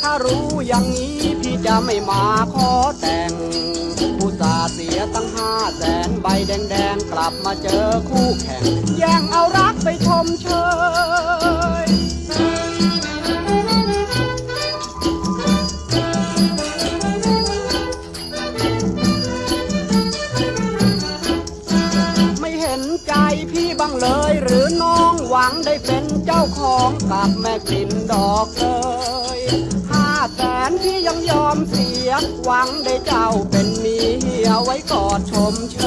ถ้ารู้อย่างนี้พี่จะไม่มาขอแต่งผู้สาเสียตั้งห้าแสนใบแดงๆ กลับมาเจอคู่แข่ง แย่งเอารักไปชมเชยไม่เห็นใจพี่บ้างเลยหรือน้องหวังได้เป็นเจ้าของกับแม่กลิ่นดอกเลย นพี่ยังยอมเสีย หวังได้เจ้าเป็นเมียไว้กอดชมเช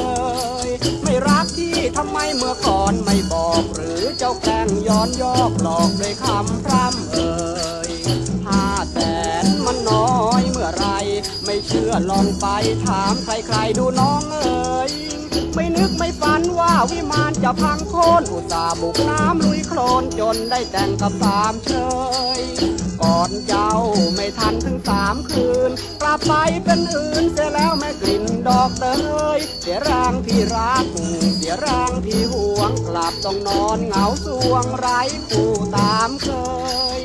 ย ไม่รักพี่ทำไมเมื่อก่อนไม่บอกหรือเจ้าแกล้งย้อนยอกหลอกด้วยคำพร่ำเอ่ยห้าแสนมันน้อยเมื่อไร ไม่เชื่อลองไปถามใครๆดูน้องเอ๋ยไม่นึกไม่ฝันว่าวิมานจะพังโค่นอุตส่าห์บุกน้ำลุย นจนได้แต่งกับสามเชยก่อนเจ้าไม่ทันถึงสามคืน กลับไปเป็นอื่นเสียแล้วแม่กลิ่นดอกเตยเสียร่างที่รัก เสียร่างที่ห่วง กลับต้องนอนเหงาสวงไร้คู่ตามเคย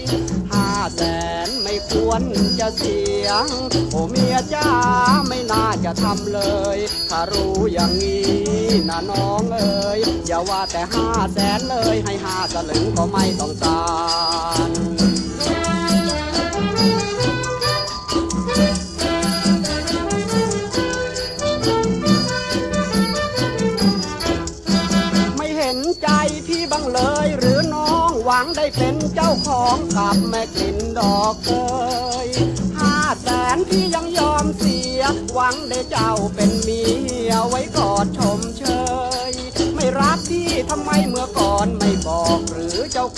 ไม่ควรจะเสียง โอ้เมียจ้าไม่น่าจะทำเลย ถ้ารู้อย่างนี้นะน้องเอ๋ยอย่าว่าแต่ห้าแสนเลยให้ห้าสลึงก็ไม่ต้องการไม่เห็นใจพี่บ้างเลยหรือน้องหวังได้เป็นเจ้าของกับแม่กลิ่นดอกเอ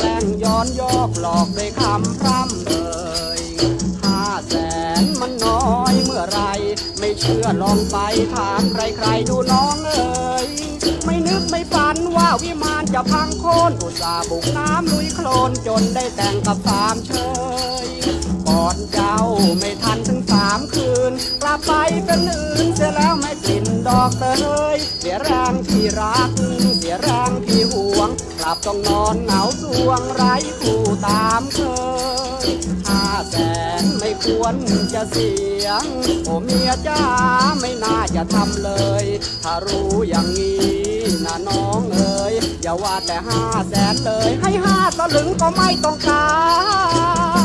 แกล้งย้อนยอกหลอกด้วยคำพร่ำเอ่ยห้าแสนมันน้อยเมื่อไร ไม่เชื่อลองไปถามใครๆดูน้องเอ๋ยไม่นึกไม่ฝันว่าวิมานจะพังโค่นอุตส่าห์บุกน้ำลุยโคลนจนได้แต่งกับสามเชยก่อนเจ้าไม่ทันถึงสามคืนกลับไปเป็นอื่นเสียแล้วไม่กลิ่นดอกเตยเสียแรงที่รัก เสียแรงที่ห่วง กลับต้องนอนเหงาสวงไร้คู่ตามเคยห้าแสนไม่ควรจะเสียงโอเมียจ้าไม่น่าจะทำเลย ถ้ารู้อย่างนี้นะน้องเอ๋ยอย่าว่าแต่ห้าแสนเลย ให้ห้าสลึงก็ไม่ต้องการ